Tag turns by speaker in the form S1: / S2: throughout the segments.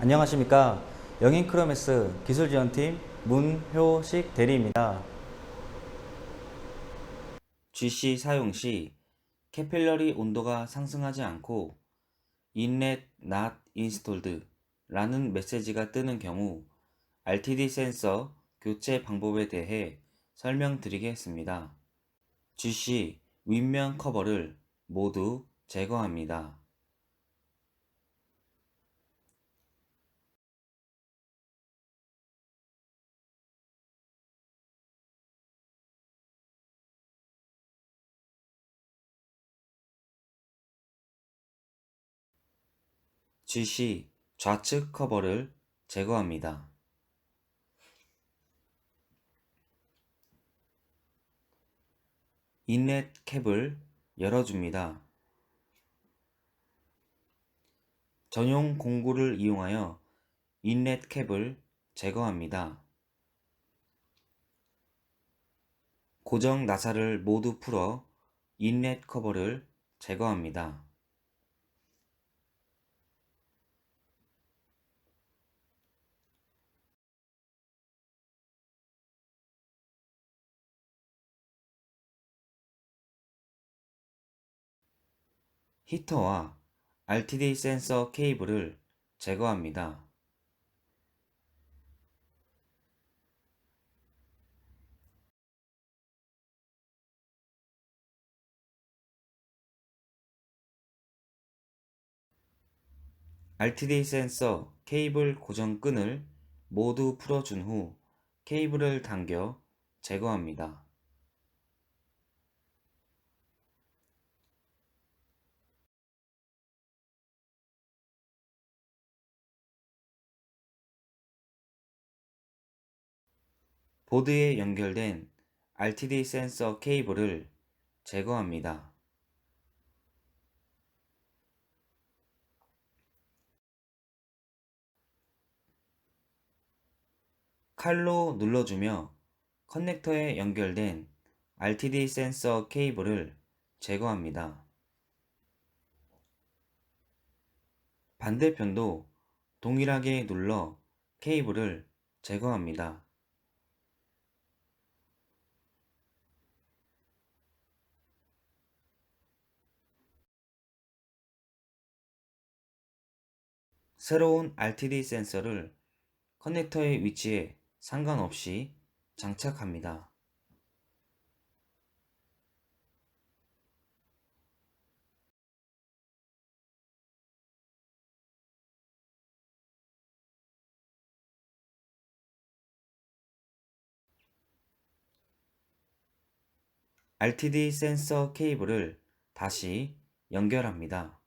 S1: 안녕하십니까. 영인 크로메스 기술지원팀 문효식 대리입니다. GC 사용 시 캐필러리 온도가 상승하지 않고 inlet not installed 라는 메시지가 뜨는 경우 RTD 센서 교체 방법에 대해 설명드리겠습니다. GC 윗면 커버를 모두 제거합니다. GC 좌측 커버를 제거합니다. 인렛 캡을 열어줍니다. 전용 공구를 이용하여 인렛 캡을 제거합니다. 고정 나사를 모두 풀어 인렛 커버를 제거합니다. 히터와 RTD 센서 케이블을 제거합니다. RTD 센서 케이블 고정 끈을 모두 풀어준 후 케이블을 당겨 제거합니다. 보드에 연결된 RTD 센서 케이블을 제거합니다. 칼로 눌러주며 커넥터에 연결된 RTD 센서 케이블을 제거합니다. 반대편도 동일하게 눌러 케이블을 제거합니다. 새로운 RTD 센서를 커넥터의 위치에 상관없이 장착합니다. RTD 센서 케이블을 다시 연결합니다.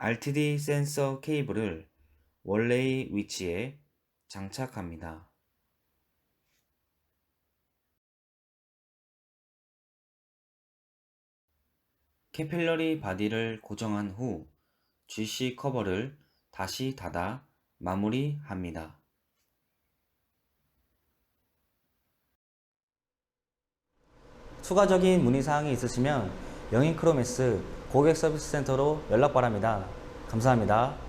S1: RTD 센서 케이블을 원래의 위치에 장착합니다. 캐필러리 바디를 고정한 후 GC 커버를 다시 닫아 마무리합니다. 추가적인 문의사항이 있으시면 영인크로메스 고객 서비스 센터로 연락 바랍니다. 감사합니다.